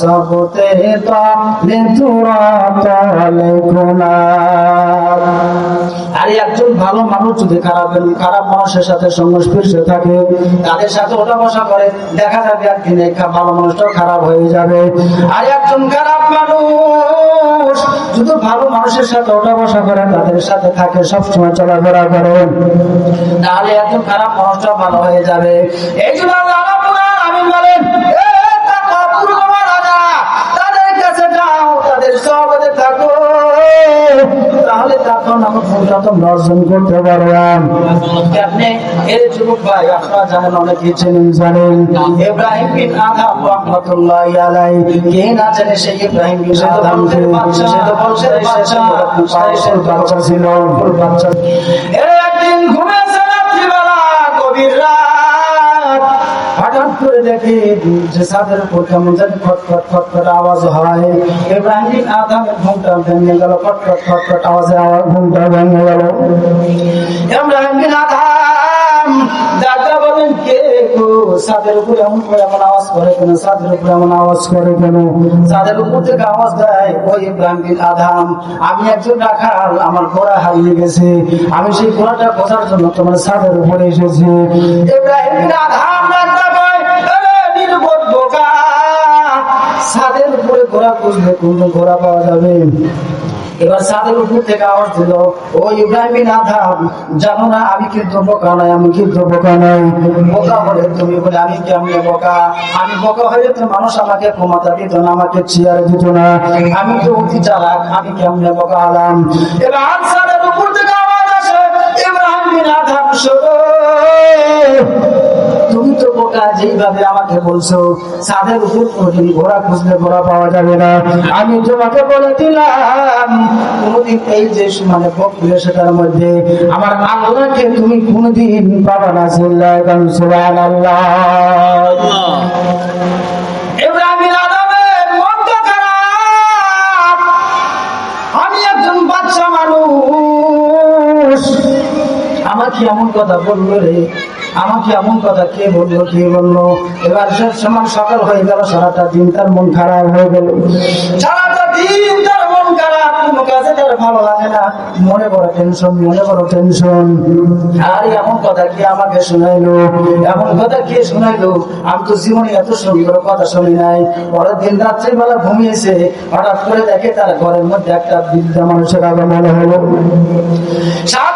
সবতে আর একজন ভালো মানুষ যদি খারাপ খারাপ মানুষের সাথে সংস্পর্শে থাকে, তাদের সাথে ওঠা বসা করে, দেখা যাবে একদিন ভালো মানুষটাও খারাপ হয়ে যাবে। আর একজন খারাপ মানুষ যদি ভালো মানুষের সাথে ওঠা বসা করে, তাদের সাথে থাকে, সবসময় চলাফেরা করে তাহলে এত খারাপ মানুষটা ভালো হয়ে যাবে। এই জন্য অর্জন করতে পারলাম। আপনি এর যুবক ভাই আপনারা জানেন অনেকে চেনেন জানেন। ইব্রাহিম বিন আদম রহমতুল্লাহ আলাই কে না জানে সেই ইব্রাহিম বিন আদম? সে তো বংশের বাচ্চা। বাচ্চা ছিল। বাচ্চা। করে দেখে যে ছাদের উপর আওয়াজ হয়। আদমের ঘুমটা ভেঙে গেল আওয়াজে আমার ঘুমটা ভেঙে গেল। আদম বলেন, কে আওয়াজ আওয়াজ আওয়াজ দেয় ওই আমি একজন রাখাল আমার ঘোড়া হারিয়ে গেছে। আমি সেই ঘোড়াটা খোঁজার জন্য তোমার ছাদের উপরে এসেছি। ইব্রাহিম উপরে ঘোড়া খুঁজলে কোন ঘোড়া পাওয়া যাবে। এবার ছাদের উপর থেকে আওয়াজ দিল, ও ইব্রাহিম আদম, জানো না আমি কিন্তু বোকা নয় আমি কিন্তু বোকা নয় বোকা বলে তুমি বলে, আমি কেমনে বোকা? আমি বোকা হয়ে তো মানুষ আমাকে ক্ষমতা দিত না, আমাকে চেয়ার দিত না। আমি তো অতি চালাক, আমি কেমনে বোকা হলাম? এবার ছাদের উপর থেকে আওয়াজ আসে, ইব্রাহিম আদম, শোনো। তুমি যেইভাবে আমাকে বলছো, ছাদের উপর কোনোদিন ঘোড়া খুঁজলে ঘোড়া পাওয়া যাবে না। আমি তোমাকে বলে দিলাম, কোনোদিন এই যে মানে বকলে সেটার মধ্যে আমার আল্লাহকে তুমি কোনোদিন পাবা না মানুষ। আমাকে এমন কথা বলল রে আমাকে এমন কথা কে বলল কে বলল? এবার সে সমান সকাল হয়ে গেল, সারাটা দিন তার মন খারাপ হয়ে গেল। সারাটা দিন তার মন খারাপ, কোনো কাজে তার ভালো লাগে না। মনে বড় টেনশন মনে বড় টেনশন আর এমন কথা কে আমাকে শোনাইলো? এমন কথা কে শোনাইলো? আমি তো জীবনে এত সুন্দর কথা শুনি নাই। পরের দিন রাত্রিবেলা ঘুমিয়েছে, হঠাৎ করে দেখে তার ঘরের মধ্যে একটা বৃদ্ধা মানুষের আগমন হলো। সাদা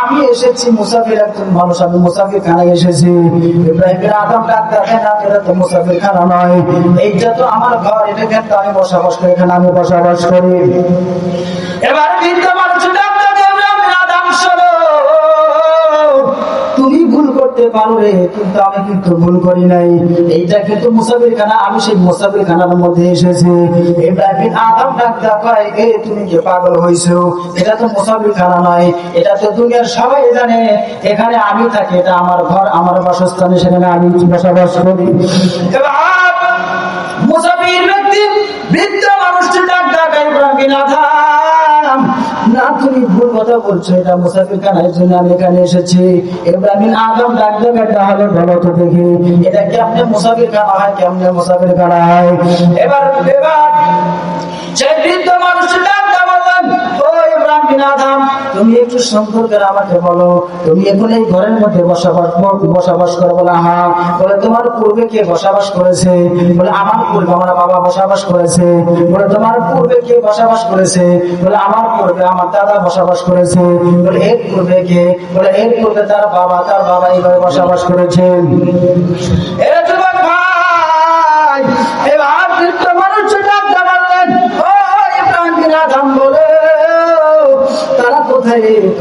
আমি এসেছি মুসাফির একজন মানুষ, আমি মুসাফির খানায় এসেছি। ইব্রাহিমের আদম ডাক দেখেন না এটা তো মুসাফির খানা নয়। এইটা তো আমার ঘর এটা কিন্তু আমি বসবাস করি, এখানে আমি বসবাস করি। এবার বৃদ্ধ ভুল করতে পারো রে কিন্তু আমি কিন্তু ভুল করি নাই। এইটা কিন্তু মুসাফির খানা, আমি সেই মুসাফির খানার মধ্যে এখানে আমি থাকি, এটা আমার ঘর, আমার বাসস্থানে, সেখানে আমি বসবাস করি। মুসাফির ব্যক্তি, বৃদ্ধ মানুষটি ডাক্তার কথা বলছো, এটা মুসাফির খানার জন্য আমি এখানে এসেছি। ইব্রাহিম আদম ডাক্তার একটা হলে ভালো তো দেখি, এটা কেমনে মুসাফির খানা হয়, কেমনে মুসাফির খানা হয়? এবার এবার সেই বৃদ্ধ মানুষটি ডাক্তার তুমি একটু সুন্দর করে আমাকে বলো। তুমি এখন এই ঘরের মধ্যে বসবাস বসবাস করো বলে হ্যাঁ বলে, তোমার পূর্বে কে বসবাস করেছে? বলে, আমার পূর্বে আমার বাবা বসবাস করেছে। বলে, তোমার পূর্বে কে বসবাস করেছে? বলে, আমার পূর্বে আমার দাদা বসবাস করেছে। বলে, এর পূর্বে কে? বলে, এর পূর্বে তার বাবা তার বাবা এইভাবে বসবাস করেছেন এরা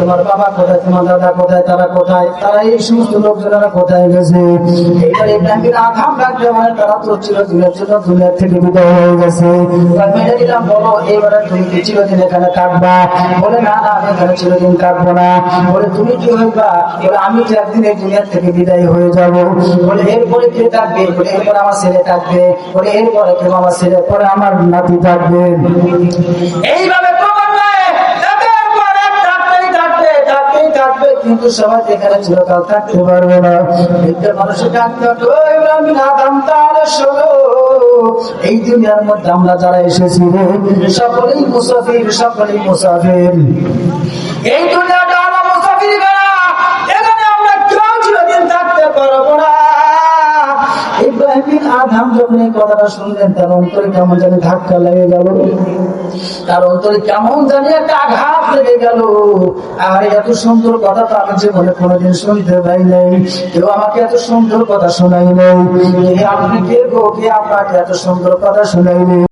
তোমার বাবা কোথায়, তোমার দাদা কোথায়, তারা কোথায়, তারা এই সমস্ত লোকজনেরা কোথায় গেছে? থেকে হয়ে বলো কি বলে হয়ে থাকবে? বলে আমার ছেলে আমার পরে আমার নাতি থাকবে। এইভাবে কিন্তু সবাই এখানে চিরকাল থাকতে পারবে না। বৃদ্ধ মানুষের ডাকতে হবে, "ও ইব্রাহিম, শোনো, এই দুনিয়ার মধ্যে আমরা যারা এসেছি সকলেই মুসাফির সকলেই মুসাফির। এই দুনিয়াটা কথাটা শুনলেন, তার অন্তরে কেমন জানি ধাক্কা লেগে গেল। তার অন্তরে কেমন জানি একটা আঘাত লেগে গেল। আর এত সুন্দর কথা তো আমি জীবনে কোনোদিন শুনতে পাই নাই। কেউ আমাকে এত সুন্দর কথা শোনাই নাই। আপনি, কে গো, কে আপনাকে এত সুন্দর কথা শোনাই নাই?